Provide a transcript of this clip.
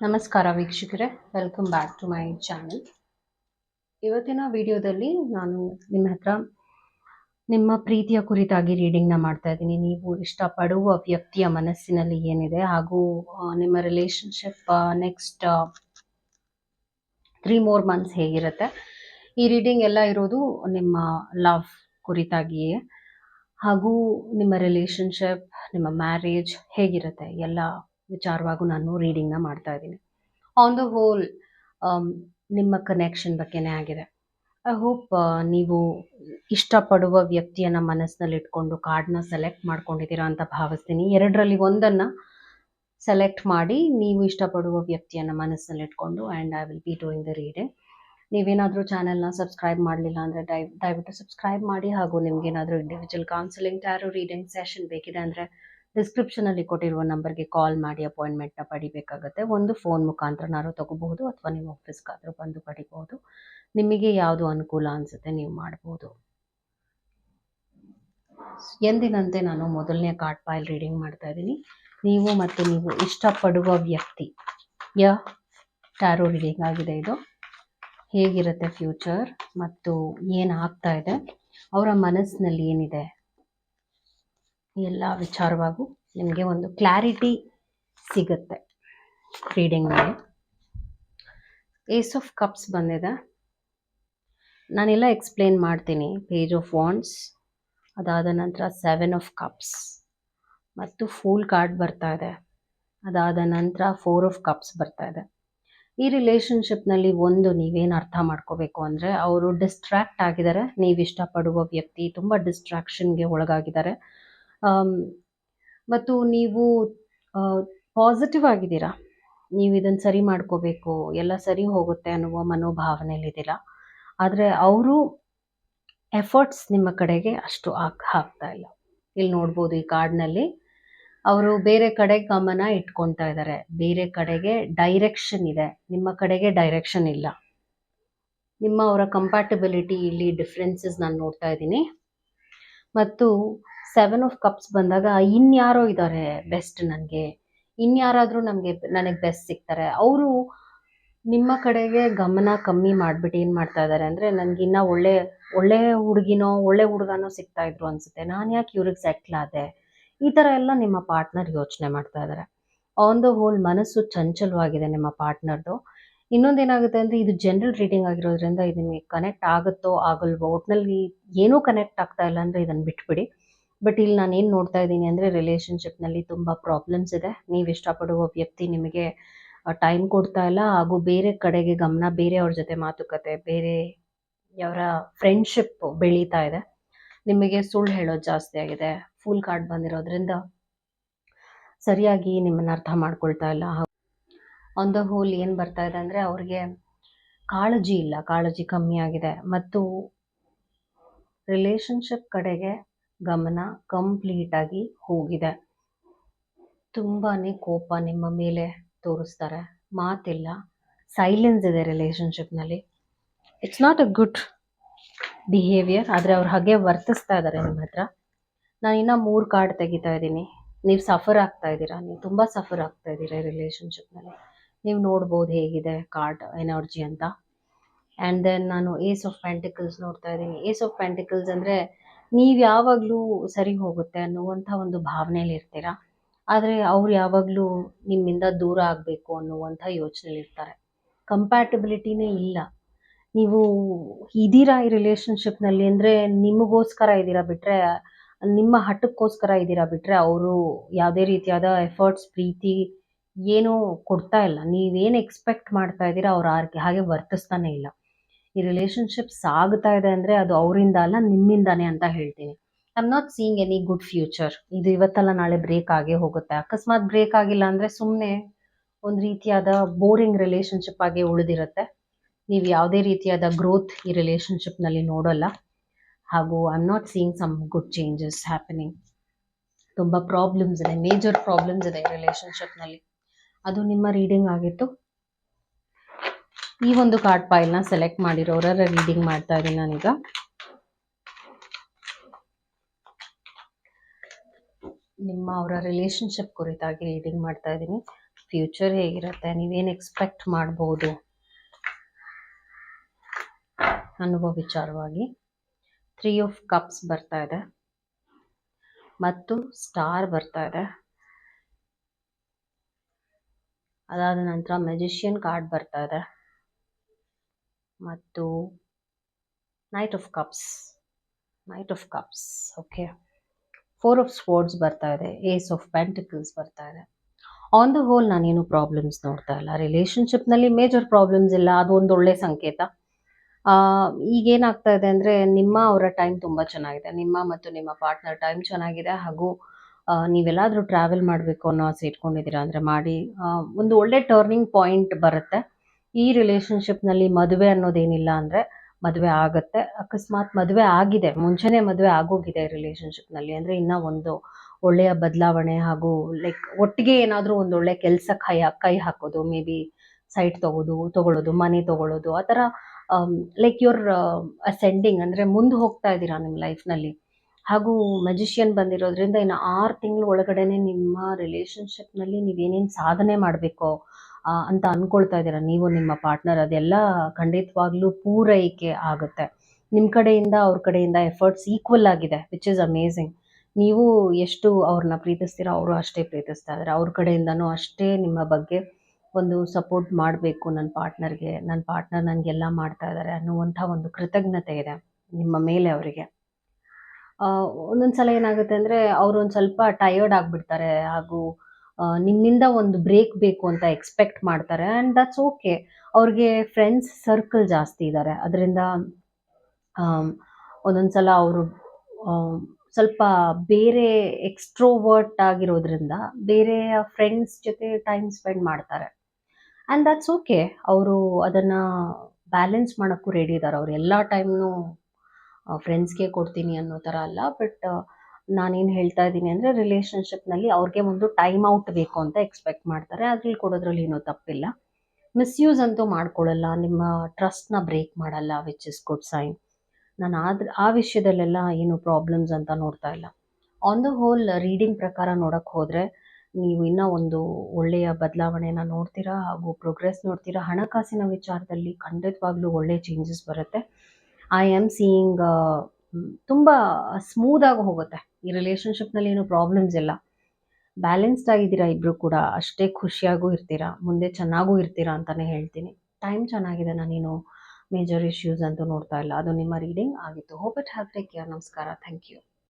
ನಮಸ್ಕಾರ ವೀಕ್ಷಕರೇ welcome back to my channel ಇವತ್ತಿನ ವಿಡಿಯೋದಲ್ಲಿ ನಾನು ನಿಮ್ಮ ಹತ್ರ ನಿಮ್ಮ ಪ್ರೀತಿಯ ಕುರಿತಾಗಿ ರೀಡಿಂಗ್ನ ಮಾಡ್ತಾ ಇದ್ದೀನಿ. ನೀವು ಇಷ್ಟಪಡುವ ವ್ಯಕ್ತಿಯ ಮನಸ್ಸಿನಲ್ಲಿ ಏನಿದೆ ಹಾಗೂ ನಿಮ್ಮ relationship next three more months ಹೇಗಿರುತ್ತೆ? ಈ ರೀಡಿಂಗ್ ಎಲ್ಲ ಇರೋದು ನಿಮ್ಮ ಲವ್ ಕುರಿತಾಗಿಯೇ. ಹಾಗೂ ನಿಮ್ಮ ರಿಲೇಶನ್ಶಿಪ್ ನಿಮ್ಮ ಮ್ಯಾರೇಜ್ ಹೇಗಿರುತ್ತೆ? ಎಲ್ಲ ವಿಚಾರವಾಗೂ ನಾನು ರೀಡಿಂಗ್ನ ಮಾಡ್ತಾ ಇದ್ದೀನಿ. ಆನ್ ದ ಹೋಲ್ ನಿಮ್ಮ ಕನೆಕ್ಷನ್ ಬಗ್ಗೆನೇ ಆಗಿದೆ. ಐ ಹೋಪ್ ನೀವು ಇಷ್ಟಪಡುವ ವ್ಯಕ್ತಿಯನ್ನ ಮನಸ್ಸಿನಲ್ಲಿ ಇಟ್ಕೊಂಡು ಕಾರ್ಡ್ನ ಸೆಲೆಕ್ಟ್ ಮಾಡ್ಕೊಂಡಿದ್ದೀರಾ ಅಂತ ಭಾವಿಸ್ತೀನಿ. ಎರಡರಲ್ಲಿ ಒಂದನ್ನು ಸೆಲೆಕ್ಟ್ ಮಾಡಿ ನೀವು ಇಷ್ಟಪಡುವ ವ್ಯಕ್ತಿಯನ್ನ ಮನಸ್ಸಿನಲ್ಲಿ ಇಟ್ಕೊಂಡು and I will be doing the reading ನೀವೇನಾದರೂ ಚಾನೆಲ್ನ ಸಬ್ಸ್ಕ್ರೈಬ್ ಮಾಡಲಿಲ್ಲ ಅಂದರೆ ದಯ, ದಯವಿಟ್ಟು ಸಬ್ಸ್ಕ್ರೈಬ್ ಮಾಡಿ ಹಾಗೂ ನಿಮಗೇನಾದರೂ individual counselling tarot reading session ಬೇಕಿದೆ ಅಂದರೆ ಡಿಸ್ಕ್ರಿಪ್ಷನಲ್ಲಿ ಕೊಟ್ಟಿರುವ ನಂಬರ್ಗೆ ಕಾಲ್ ಮಾಡಿ ಅಪಾಯಿಂಟ್ಮೆಂಟ್ನ ಪಡಿಬೇಕಾಗುತ್ತೆ. ಒಂದು ಫೋನ್ ಮುಖಾಂತರನಾದ್ರು ತಗೋಬಹುದು ಅಥವಾ ನೀವು ಆಫೀಸ್ಗಾದರೂ ಬಂದು ಪಡಿಬಹುದು. ನಿಮಗೆ ಯಾವುದು ಅನುಕೂಲ ಅನಿಸುತ್ತೆ ನೀವು ಮಾಡ್ಬೋದು. ಎಂದಿನಂತೆ ನಾನು ಮೊದಲನೇ ಕಾರ್ಡ್ ಫೈಲ್ ರೀಡಿಂಗ್ ಮಾಡ್ತಾ ಇದ್ದೀನಿ. ನೀವು ಮತ್ತು ನೀವು ಇಷ್ಟಪಡುವ ವ್ಯಕ್ತಿ ಯ ಟ್ಯಾರೋ ರೀಡಿಂಗ್ ಆಗಿದೆ ಇದು. ಹೇಗಿರುತ್ತೆ ಫ್ಯೂಚರ್ ಮತ್ತು ಏನಾಗ್ತಾ ಇದೆ? ಅವರ ಮನಸ್ಸಿನಲ್ಲಿ ಏನಿದೆ? ಎಲ್ಲ ವಿಚಾರವಾಗೂ ನಿಮಗೆ ಒಂದು ಕ್ಲಾರಿಟಿ ಸಿಗುತ್ತೆ ರೀಡಿಂಗ್ ರೀಡಿಂಗ್ನಲ್ಲಿ ಏಸ್ ಆಫ್ ಕಪ್ಸ್ ಬಂದಿದೆ. ನಾನೆಲ್ಲ ಎಕ್ಸ್ಪ್ಲೇನ್ ಮಾಡ್ತೀನಿ. ಪೇಜ್ ಆಫ್ ವಾಂಡ್ಸ್ ಅದಾದ ನಂತರ ಸೆವೆನ್ ಆಫ್ ಕಪ್ಸ್ ಮತ್ತು ಫೂಲ್ ಕಾರ್ಡ್ ಬರ್ತಾ ಇದೆ. ಅದಾದ ನಂತರ ಫೋರ್ ಆಫ್ ಕಪ್ಸ್ ಬರ್ತಾ ಇದೆ. ಈ ರಿಲೇಷನ್ಶಿಪ್ನಲ್ಲಿ ಒಂದು ನೀವೇನು ಅರ್ಥ ಮಾಡ್ಕೋಬೇಕು ಅಂದರೆ ಅವರು ಡಿಸ್ಟ್ರ್ಯಾಕ್ಟ್ ಆಗಿದ್ದಾರೆ. ನೀವು ಇಷ್ಟಪಡುವ ವ್ಯಕ್ತಿ ತುಂಬ ಡಿಸ್ಟ್ರಾಕ್ಷನ್ಗೆ ಒಳಗಾಗಿದ್ದಾರೆ. ಮತ್ತು ನೀವು ಪಾಸಿಟಿವ್ ಆಗಿದ್ದೀರಾ? ನೀವು ಇದನ್ನು ಸರಿ ಮಾಡ್ಕೋಬೇಕು, ಎಲ್ಲ ಸರಿ ಹೋಗುತ್ತೆ ಅನ್ನುವ ಮನೋಭಾವನೆಯಲ್ಲಿದ್ದೀರ ಆದರೆ ಅವರು ಎಫರ್ಟ್ಸ್ ನಿಮ್ಮ ಕಡೆಗೆ ಅಷ್ಟು ಹಾಕ್, ಹಾಕ್ತಾ ಇಲ್ಲ. ಇಲ್ಲಿ ನೋಡ್ಬೋದು ಈ ಕಾರ್ಡ್ನಲ್ಲಿ, ಅವರು ಬೇರೆ ಕಡೆ ಗಮನ ಇಟ್ಕೊತಾ ಇದ್ದಾರೆ. ಬೇರೆ ಕಡೆಗೆ ಡೈರೆಕ್ಷನ್ ಇದೆ. ನಿಮ್ಮ ಕಡೆಗೆ ಡೈರೆಕ್ಷನ್ ಇಲ್ಲ. ನಿಮ್ಮ ಅವರ ಕಂಪ್ಯಾಟಬಿಲಿಟಿ ಇಲ್ಲಿ ಡಿಫ್ರೆನ್ಸಸ್ ನಾನು ನೋಡ್ತಾ ಇದ್ದೀನಿ. ಮತ್ತು ಸೆವೆನ್ ಆಫ್ ಕಪ್ಸ್ ಬಂದಾಗ ಇನ್ಯಾರೋ ಇದ್ದಾರೆ ಬೆಸ್ಟ್ ನನಗೆ. ಇನ್ಯಾರಾದರೂ ನಮಗೆ ನನಗೆ ಬೆಸ್ಟ್ ಸಿಗ್ತಾರೆ. ಅವರು ನಿಮ್ಮ ಕಡೆಗೆ ಗಮನ ಕಮ್ಮಿ ಮಾಡಿಬಿಟ್ಟು ಏನು ಮಾಡ್ತಾ ಇದ್ದಾರೆ ಅಂದರೆ ನನಗಿನ್ನ ಒಳ್ಳೆ ಒಳ್ಳೆ ಹುಡುಗಿನೋ, ಒಳ್ಳೆ ಹುಡುಗನೋ ಸಿಗ್ತಾ ಇದ್ರು ಅನ್ಸುತ್ತೆ. ನಾನು ಯಾಕೆ ಇವ್ರಿಗೆ ಸೆಟ್ಲ್ ಆದೆ? ಈ ಥರ ಎಲ್ಲ ನಿಮ್ಮ ಪಾರ್ಟ್ನರ್ ಯೋಚನೆ ಮಾಡ್ತಾ ಇದ್ದಾರೆ ಆನ್ ದ ಹೋಲ್ ಮನಸ್ಸು ಚಂಚಲವಾಗಿದೆ ನಿಮ್ಮ ಪಾರ್ಟ್ನರ್ದು ಇನ್ನೊಂದೇನಾಗುತ್ತೆ ಅಂದರೆ ಇದು ಜನರಲ್ ರೀಡಿಂಗ್ ಆಗಿರೋದ್ರಿಂದ ಇದು ನಿಮಗೆ ಕನೆಕ್ಟ್ ಆಗುತ್ತೋ, ಆಗಲ್ವೋ, ಒಟ್ನಲ್ಲಿ ಏನೂ ಕನೆಕ್ಟ್ ಆಗ್ತಾ ಇಲ್ಲ ಅಂದರೆ ಇದನ್ನು ಬಿಟ್ಬಿಡಿ. ಬಟ್ ಇಲ್ಲಿ ನಾನು ಏನು ನೋಡ್ತಾ ಇದ್ದೀನಿ ಅಂದರೆ ರಿಲೇಷನ್ಶಿಪ್ನಲ್ಲಿ ತುಂಬ ಪ್ರಾಬ್ಲಮ್ಸ್ ಇದೆ. ನೀವು ಇಷ್ಟಪಡುವ ವ್ಯಕ್ತಿ ನಿಮಗೆ ಟೈಮ್ ಕೊಡ್ತಾ ಇಲ್ಲ. ಹಾಗೂ ಬೇರೆ ಕಡೆಗೆ ಗಮನ ಬೇರೆಯವ್ರ ಜೊತೆ ಮಾತುಕತೆ, ಬೇರೆ ಅವರ ಫ್ರೆಂಡ್ಶಿಪ್ ಬೆಳೀತಾ ಇದೆ. ನಿಮಗೆ ಸುಳ್ಳು ಹೇಳೋದು ಜಾಸ್ತಿ ಆಗಿದೆ. ಫುಲ್ ಕಾರ್ಡ್ ಬಂದಿರೋದ್ರಿಂದ ಸರಿಯಾಗಿ ನಿಮ್ಮನ್ನು ಅರ್ಥ ಮಾಡ್ಕೊಳ್ತಾ ಇಲ್ಲ. ಆನ್ ದ ಹೋಲ್ ಏನು ಬರ್ತಾ ಇದೆ ಅಂದರೆ ಅವ್ರಿಗೆ ಕಾಳಜಿ ಇಲ್ಲ. ಕಾಳಜಿ ಕಮ್ಮಿ ಆಗಿದೆ. ಮತ್ತು ರಿಲೇಶನ್ಶಿಪ್ ಕಡೆಗೆ ಗಮನ ಕಂಪ್ಲೀಟಾಗಿ ಹೋಗಿದೆ. ತುಂಬಾ ಕೋಪ ನಿಮ್ಮ ಮೇಲೆ ತೋರಿಸ್ತಾರೆ. ಮಾತಿಲ್ಲ. ಸೈಲೆನ್ಸ್ ಇದೆ ರಿಲೇಶನ್ಶಿಪ್ನಲ್ಲಿ it's not a good behaviour ಆದರೆ ಅವ್ರು ಹಾಗೆ ವರ್ತಿಸ್ತಾ ಇದ್ದಾರೆ ನಿಮ್ಮ ಹತ್ರ. ನಾನು ಇನ್ನೂ ಮೂರು ಕಾರ್ಡ್ ತೆಗಿತಾ ಇದ್ದೀನಿ. ನೀವು ಸಫರ್ ಆಗ್ತಾ ಇದ್ದೀರಾ? ನೀವು ತುಂಬ ಸಫರ್ ಆಗ್ತಾ ಇದ್ದೀರಾ ರಿಲೇಶನ್ಶಿಪ್ನಲ್ಲಿ ನೀವು ನೋಡ್ಬೋದು ಹೇಗಿದೆ ಕಾರ್ಡ್ ಎನರ್ಜಿ ಅಂತ. ಆ್ಯಂಡ್ ದೆನ್ ನಾನು ಏಸ್ ಆಫ್ ಪ್ಯಾಂಟಿಕಲ್ಸ್ ನೋಡ್ತಾ ಇದ್ದೀನಿ. ಏಸ್ ಆಫ್ ಪ್ಯಾಂಟಿಕಲ್ಸ್ ಅಂದರೆ ನೀವು ಯಾವಾಗಲೂ ಸರಿ ಹೋಗುತ್ತೆ ಅನ್ನುವಂಥ ಒಂದು ಭಾವನೆಯಲ್ಲಿ ಇರ್ತೀರಾ? ಆದರೆ ಅವ್ರು ಯಾವಾಗಲೂ ನಿಮ್ಮಿಂದ ದೂರ ಆಗಬೇಕು ಅನ್ನುವಂಥ ಯೋಚನೆಯಲ್ಲಿ ಇರ್ತಾರೆ. ಕಂಪ್ಯಾಟಬಿಲಿಟಿನೇ ಇಲ್ಲ. ನೀವು ಇದ್ದೀರಾ ಈ ರಿಲೇಶನ್ಶಿಪ್ನಲ್ಲಿ ಅಂದರೆ ನಿಮಗೋಸ್ಕರ ಇದ್ದೀರಾ ಬಿಟ್ಟರೆ ನಿಮ್ಮ ಹಠಕ್ಕೋಸ್ಕರ ಇದ್ದೀರಾ ಬಿಟ್ಟರೆ ಅವರು ಯಾವುದೇ ರೀತಿಯಾದ ಎಫರ್ಟ್ಸ್ ಪ್ರೀತಿ ಏನೂ ಕೊಡ್ತಾ ಇಲ್ಲ. ನೀವೇನು ಎಕ್ಸ್ಪೆಕ್ಟ್ ಮಾಡ್ತಾ ಇದ್ದೀರಾ ಅವ್ರು ಹಾಗೆ ವರ್ತಿಸ್ತಾನೆ ಇಲ್ಲ. ಈ ರಿಲೇಶನ್ಶಿಪ್ ಸಾಗ್ತಾ ಇದೆ ಅಂದರೆ ಅದು ಅವರಿಂದ ಅಲ್ಲ, ನಿಮ್ಮಿಂದಾನೆ ಅಂತ ಹೇಳ್ತೀನಿ. I am not seeing any good future ಇದು ಇವತ್ತಲ್ಲ ನಾಳೆ ಬ್ರೇಕ್ ಆಗೇ ಹೋಗುತ್ತೆ. ಅಕಸ್ಮಾತ್ ಬ್ರೇಕ್ ಆಗಿಲ್ಲ ಅಂದರೆ ಸುಮ್ಮನೆ ಒಂದು ರೀತಿಯಾದ ಬೋರಿಂಗ್ ರಿಲೇಶನ್ಶಿಪ್ ಆಗಿ ಉಳಿದಿರುತ್ತೆ. ನೀವು ಯಾವುದೇ ರೀತಿಯಾದ ಗ್ರೋತ್ ಈ ರಿಲೇಶನ್ಶಿಪ್ನಲ್ಲಿ ನೋಡೋಲ್ಲ. ಹಾಗೂ I am not seeing some good changes happening ತುಂಬ ಪ್ರಾಬ್ಲಮ್ಸ್ ಇದೆ ಮೇಜರ್ ಪ್ರಾಬ್ಲಮ್ಸ್ ಇದೆ ರಿಲೇಶನ್ಶಿಪ್ನಲ್ಲಿ ಅದು ನಿಮ್ಮ ರೀಡಿಂಗ್ ಆಗಿತ್ತು. ಈ ಒಂದು ಕಾರ್ಡ್ ಫೈಲ್ನ ಸೆಲೆಕ್ಟ್ ಮಾಡಿರೋರ ರೀಡಿಂಗ್ ಮಾಡ್ತಾ ಇದ್ದೀನಿ ನಾನೀಗ. ನಿಮ್ಮ ಅವರ ರಿಲೇಶನ್ಶಿಪ್ ಕುರಿತಾಗಿ ರೀಡಿಂಗ್ ಮಾಡ್ತಾ ಇದ್ದೀನಿ. ಫ್ಯೂಚರ್ ಹೇಗಿರುತ್ತೆ? ನೀವೇನು ಎಕ್ಸ್ಪೆಕ್ಟ್ ಮಾಡ್ಬೋದು? ಅನ್ನುವ ವಿಚಾರವಾಗಿ ತ್ರೀ ಆಫ್ ಕಪ್ಸ್ ಬರ್ತಾ ಇದೆ. ಮತ್ತು ಸ್ಟಾರ್ ಬರ್ತಾ ಇದೆ. ಅದಾದ ನಂತರ ಮೆಜಿಷಿಯನ್ ಕಾರ್ಡ್ ಬರ್ತಾ ಇದೆ. ಮತ್ತು knight of cups knight of cups okay four of sports ಬರ್ತಾ ಇದೆ. ಏಸ್ ಆಫ್ ಪ್ಯಾಂಟಿಕಲ್ಸ್ ಬರ್ತಾ ಇದೆ. ಆನ್ ದ ಹೋಲ್ ನಾನೇನು ಪ್ರಾಬ್ಲಮ್ಸ್ ನೋಡ್ತಾ ಇಲ್ಲ. ರಿಲೇಷನ್ಶಿಪ್ನಲ್ಲಿ ಮೇಜರ್ ಪ್ರಾಬ್ಲಮ್ಸ್ ಇಲ್ಲ. ಅದು ಒಂದು ಒಳ್ಳೆ ಸಂಕೇತ. ಈಗೇನಾಗ್ತಾ ಇದೆ ಅಂದರೆ ನಿಮ್ಮ ಅವರ ಟೈಮ್ ತುಂಬ ಚೆನ್ನಾಗಿದೆ. ನಿಮ್ಮ ಮತ್ತು ನಿಮ್ಮ ಪಾರ್ಟ್ನರ್ ಟೈಮ್ ಚೆನ್ನಾಗಿದೆ. ಹಾಗೂ ನೀವೆಲ್ಲಾದರೂ ಟ್ರಾವೆಲ್ ಮಾಡಬೇಕು ಅನ್ನೋ ಆಸೆ ಇಟ್ಕೊಂಡಿದ್ದೀರಾ ಅಂದರೆ ಮಾಡಿ ಒಂದು ಒಳ್ಳೆ ಟರ್ನಿಂಗ್ ಪಾಯಿಂಟ್ ಬರುತ್ತೆ. ಈ ರಿಲೇಷನ್ಶಿಪ್ನಲ್ಲಿ ಮದುವೆ ಅನ್ನೋದೇನಿಲ್ಲ ಅಂದರೆ ಮದುವೆ ಆಗುತ್ತೆ. ಅಕಸ್ಮಾತ್ ಮದುವೆ ಆಗಿದೆ. ಮುಂಚೆನೇ ಮದುವೆ ಆಗೋಗಿದೆ ರಿಲೇಷನ್ಶಿಪ್ನಲ್ಲಿ ಅಂದರೆ ಇನ್ನೂ ಒಂದು ಒಳ್ಳೆಯ ಬದಲಾವಣೆ ಹಾಗೂ ಲೈಕ್ ಒಟ್ಟಿಗೆ ಏನಾದರೂ ಒಂದು ಒಳ್ಳೆ ಕೆಲಸ ಕೈ ಕೈ ಹಾಕೋದು ಮೇ ಬಿ ಸೈಟ್ ತಗೋದು, ತಗೊಳ್ಳೋದು, ಮನೆ ತಗೊಳ್ಳೋದು, ಆ ಥರ ಲೈಕ್ ಯುವರ್ ಅಸೆಂಡಿಂಗ್ ಅಂದರೆ ಮುಂದೆ ಹೋಗ್ತಾ ಇದ್ದೀರಾ ನಿಮ್ಮ ಲೈಫ್ನಲ್ಲಿ ಹಾಗೂ ಮೆಜಿಷಿಯನ್ ಬಂದಿರೋದ್ರಿಂದ ಇನ್ನು ಆರು ತಿಂಗಳ ಒಳಗಡೆನೆ ನಿಮ್ಮ ರಿಲೇಷನ್ಶಿಪ್ನಲ್ಲಿ ನೀವೇನೇನು ಸಾಧನೆ ಮಾಡಬೇಕೋ ಅಂತ ಅನ್ಕೊಳ್ತಾ ಇದ್ದೀರಾ? ನೀವು ನಿಮ್ಮ ಪಾರ್ಟ್ನರ್ ಅದೆಲ್ಲ ಖಂಡಿತವಾಗ್ಲೂ ಪೂರೈಕೆ ಆಗುತ್ತೆ. ನಿಮ್ಮ ಕಡೆಯಿಂದ, ಅವ್ರ ಕಡೆಯಿಂದ ಎಫರ್ಟ್ಸ್ ಈಕ್ವಲ್ ಆಗಿದೆ ವಿಚ್ ಇಸ್ ಅಮೇಝಿಂಗ್ ನೀವು ಎಷ್ಟು ಅವ್ರನ್ನ ಪ್ರೀತಿಸ್ತೀರೋ ಅವರು ಅಷ್ಟೇ ಪ್ರೀತಿಸ್ತಾ ಇದ್ದಾರೆ ಅವ್ರ ಕಡೆಯಿಂದನೂ ಅಷ್ಟೇ ನಿಮ್ಮ ಬಗ್ಗೆ ಒಂದು ಸಪೋರ್ಟ್ ಮಾಡಬೇಕು ನನ್ನ ಪಾರ್ಟ್ನರ್ಗೆ ನನ್ನ ಪಾರ್ಟ್ನರ್ ನನಗೆಲ್ಲ ಮಾಡ್ತಾ ಇದ್ದಾರೆ ಅನ್ನುವಂಥ ಒಂದು ಕೃತಜ್ಞತೆ ಇದೆ ನಿಮ್ಮ ಮೇಲೆ ಅವರಿಗೆ. ಒಂದೊಂದು ಸಲ ಏನಾಗುತ್ತೆ ಅಂದರೆ ಅವರು ಒಂದು ಸ್ವಲ್ಪ ಟಯರ್ಡ್ ಆಗಿಬಿಡ್ತಾರೆ ಹಾಗೂ ನಿಮ್ಮಿಂದ ಒಂದು ಬ್ರೇಕ್ ಬೇಕು ಅಂತ ಎಕ್ಸ್ಪೆಕ್ಟ್ ಮಾಡ್ತಾರೆ ಆ್ಯಂಡ್ ದಟ್ಸ್ ಓಕೆ ಅವ್ರಿಗೆ ಫ್ರೆಂಡ್ಸ್ ಸರ್ಕಲ್ ಜಾಸ್ತಿ ಇದ್ದಾರೆ ಅದರಿಂದ ಒಂದೊಂದ್ಸಲ ಅವರು ಸ್ವಲ್ಪ ಬೇರೆ ಎಕ್ಸ್ಟ್ರೋವರ್ಟ್ ಆಗಿರೋದ್ರಿಂದ ಬೇರೆ ಫ್ರೆಂಡ್ಸ್ ಜೊತೆ ಟೈಮ್ ಸ್ಪೆಂಡ್ ಮಾಡ್ತಾರೆ. ಆ್ಯಂಡ್ ದಟ್ಸ್ ಓಕೆ ಅವರು ಅದನ್ನು ಬ್ಯಾಲೆನ್ಸ್ ಮಾಡೋಕ್ಕೂ ರೆಡಿ ಇದ್ದಾರೆ ಅವ್ರು ಎಲ್ಲ ಟೈಮ್ನು ಫ್ರೆಂಡ್ಸ್ಗೆ ಕೊಡ್ತೀನಿ ಅನ್ನೋ ಥರ ಅಲ್ಲ ಬಟ್ ನಾನೇನು ಹೇಳ್ತಾ ಇದ್ದೀನಿ ಅಂದರೆ ರಿಲೇಷನ್ಶಿಪ್ನಲ್ಲಿ ಅವ್ರಿಗೆ ಒಂದು ಟೈಮ್ ಔಟ್ ಬೇಕು ಅಂತ ಎಕ್ಸ್ಪೆಕ್ಟ್ ಮಾಡ್ತಾರೆ. ಅದ್ರಲ್ಲಿ ಕೊಡೋದ್ರಲ್ಲಿ ಏನೂ ತಪ್ಪಿಲ್ಲ. ಮಿಸ್ಯೂಸ್ ಅಂತೂ ಮಾಡ್ಕೊಳ್ಳಲ್ಲ. ನಿಮ್ಮ ಟ್ರಸ್ಟ್ನ ಬ್ರೇಕ್ ಮಾಡಲ್ಲ ವಿಚ್ ಇಸ್ ಗುಡ್ ಸೈನ್ ನಾನು ಆದ್ರ ಆ ವಿಷಯದಲ್ಲೆಲ್ಲ ಏನು ಪ್ರಾಬ್ಲಮ್ಸ್ ಅಂತ ನೋಡ್ತಾ ಇಲ್ಲ. ಆನ್ ದ ಹೋಲ್ ರೀಡಿಂಗ್ ಪ್ರಕಾರ ನೋಡೋಕ್ಕೆ ಹೋದರೆ ನೀವು ಇನ್ನೂ ಒಂದು ಒಳ್ಳೆಯ ಬದಲಾವಣೆನ ನೋಡ್ತೀರಾ ಹಾಗೂ ಪ್ರೋಗ್ರೆಸ್ ನೋಡ್ತೀರಾ? ಹಣಕಾಸಿನ ವಿಚಾರದಲ್ಲಿ ಖಂಡಿತವಾಗ್ಲೂ ಒಳ್ಳೆಯ ಚೇಂಜಸ್ ಬರುತ್ತೆ. ಐ ಆಮ್ ಸೀಯಿಂಗ್ ತುಂಬ ಸ್ಮೂದಾಗಿ ಹೋಗುತ್ತೆ. ಈ ರಿಲೇಷನ್ಶಿಪ್ನಲ್ಲಿ ಏನು ಪ್ರಾಬ್ಲಮ್ಸ್ ಇಲ್ಲ. ಬ್ಯಾಲೆನ್ಸ್ಡ್ ಆಗಿದ್ದೀರಾ ಇಬ್ಬರು ಕೂಡ, ಅಷ್ಟೇ ಖುಷಿಯಾಗೂ ಇರ್ತೀರಾ, ಮುಂದೆ ಚೆನ್ನಾಗೂ ಇರ್ತೀರಾ ಅಂತಲೇ ಹೇಳ್ತೀನಿ. ಟೈಮ್ ಚೆನ್ನಾಗಿದೆ ನಾನೇನು ಮೇಜರ್ ಇಶ್ಯೂಸ್ ಅಂತೂ ನೋಡ್ತಾ ಇಲ್ಲ. ಅದು ನಿಮ್ಮ ರೀಡಿಂಗ್ ಆಗಿತ್ತು. Hope it have take care ನಮಸ್ಕಾರ. Thank you